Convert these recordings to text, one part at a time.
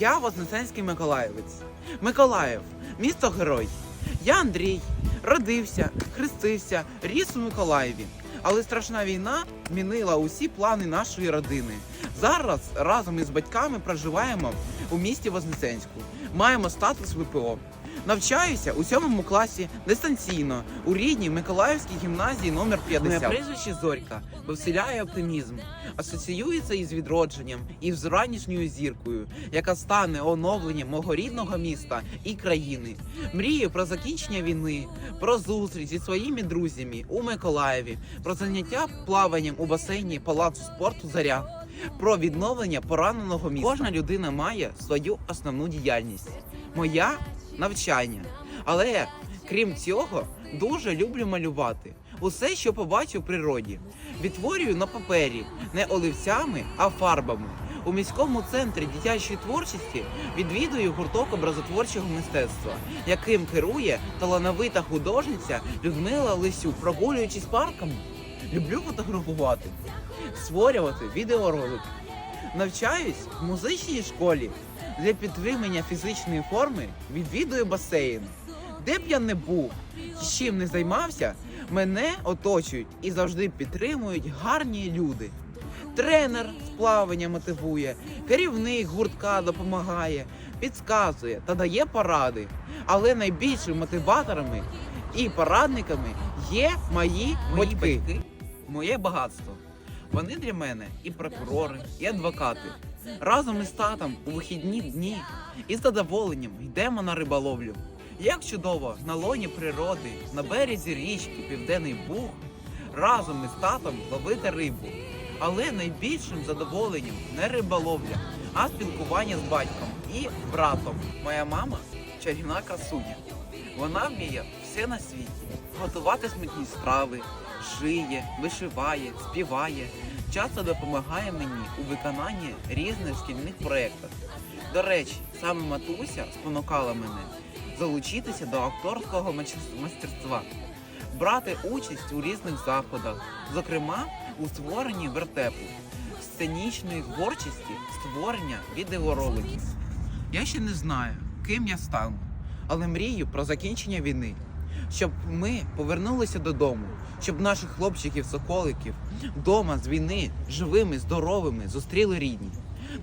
Я Вознесенський Миколаївець. Миколаїв, місто герой. Я Андрій, родився, хрестився, ріс у Миколаєві. Але страшна війна змінила усі плани нашої родини. Зараз разом із батьками проживаємо у місті Вознесенську. Маємо статус ВПО. Навчаюся у сьомому класі дистанційно у рідній Миколаївській гімназії номер 50. Моє прізвище Зорька, бо вселяє оптимізм. Асоціюється із відродженням і з ранішньою зіркою, яка стане оновленням мого рідного міста і країни. Мрію про закінчення війни, про зустріч зі своїми друзями у Миколаєві, про заняття плаванням у басейні палацу спорту Заря. Про відновлення пораненого міста. Кожна людина має свою основну діяльність. Моя навчання. Але крім цього, дуже люблю малювати. Усе, що побачу в природі. Відтворюю на папері не олівцями, а фарбами. У міському центрі дитячої творчості відвідую гурток образотворчого мистецтва, яким керує талановита художниця Людмила Лисюк. Прогулюючись парком, люблю фотографувати, створювати відеоролики. Навчаюсь в музичній школі. Для підтримання фізичної форми відвідую басейн. Де б я не був, чим не займався, мене оточують і завжди підтримують гарні люди. Тренер з плавання мотивує, керівник гуртка допомагає, підказує та дає поради. Але найбільшими мотиваторами і порадниками є мої, батьки. Моє багатство. Вони для мене і прокурори, і адвокати. Разом із татом у вихідні дні із задоволенням йдемо на риболовлю. Як чудово на лоні природи, на березі річки Південний Буг, разом із татом ловити рибу. Але найбільшим задоволенням не риболовля, а спілкування з батьком і братом. Моя мама чарівна красуня. Вона вміє все на світі: готувати смачні страви, шиє, вишиває, співає. Часто допомагає мені у виконанні різних шкільних проєктів. До речі, саме матуся спонукала мене залучитися до акторського майстерства, брати участь у різних заходах, зокрема у створенні вертепу, сценічної творчості, створення відеороликів. Я ще не знаю, ким я стану, але мрію про закінчення війни, щоб ми повернулися додому, щоб наших хлопчиків-соколиків вдома з війни живими, здоровими зустріли рідні.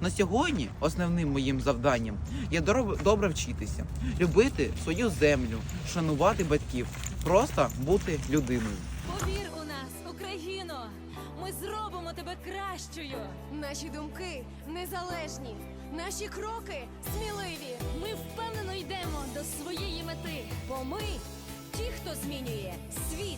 На сьогодні основним моїм завданням є дороб- добре вчитися, любити свою землю, шанувати батьків, просто бути людиною. Повір у нас, Україно! Ми зробимо тебе кращою! Наші думки незалежні, наші кроки сміливі. Ми впевнено йдемо до своєї мети, бо ми ті, хто змінює світ.